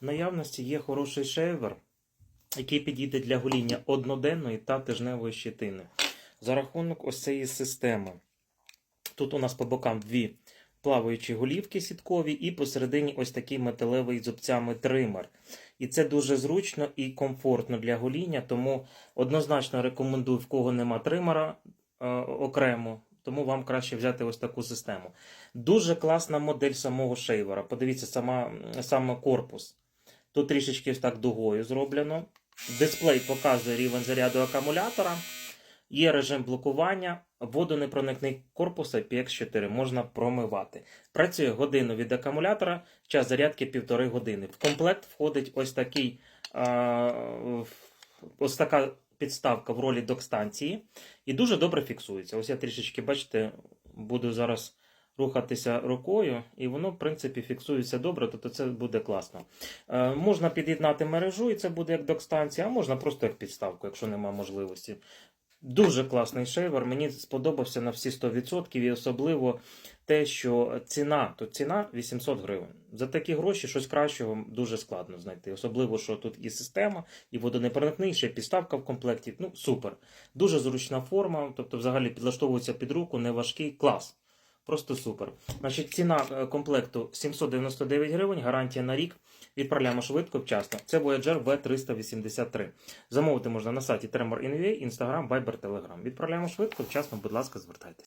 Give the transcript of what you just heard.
Наявності є хороший шейвер, який підійде для гоління одноденної та тижневої щетини. За рахунок ось цієї системи. Тут у нас по бокам дві плаваючі голівки сіткові, і посередині ось такий металевий зубцями тример. І це дуже зручно і комфортно для гоління, тому однозначно рекомендую, в кого нема тримера е, окремо, тому вам краще взяти ось таку систему. Дуже класна модель самого шейвера. Подивіться, сама, саме корпус. Тут трішечки так дугою зроблено. Дисплей показує рівень заряду акумулятора. Є режим блокування, водонепроникний корпус IPX4 можна промивати. Працює годину від акумулятора, час зарядки півтори години. В комплект входить ось такий а, ось така підставка в ролі док-станції і дуже добре фіксується. Ось я трішечки, бачите, буду зараз рухатися рукою, і воно, в принципі, фіксується добре, тобто це буде класно. Е, можна під'єднати мережу, і це буде як док-станція, а можна просто як підставку, якщо немає можливості. Дуже класний шейвер, мені сподобався на всі 100% і особливо те, що ціна, то ціна 800 гривень. За такі гроші щось кращого дуже складно знайти. Особливо, що тут і система, і водонепроникний, ще підставка в комплекті. Ну, супер. Дуже зручна форма, тобто взагалі підлаштовується під руку, не важкий, клас. Просто супер. Значить, ціна е, комплекту 799 гривень, гарантія на рік. Відправляємо швидко, вчасно. Це Voyager V383. Замовити можна на сайті Tremor.nva, Instagram, Viber, Telegram. Відправляємо швидко, вчасно, будь ласка, звертайтеся.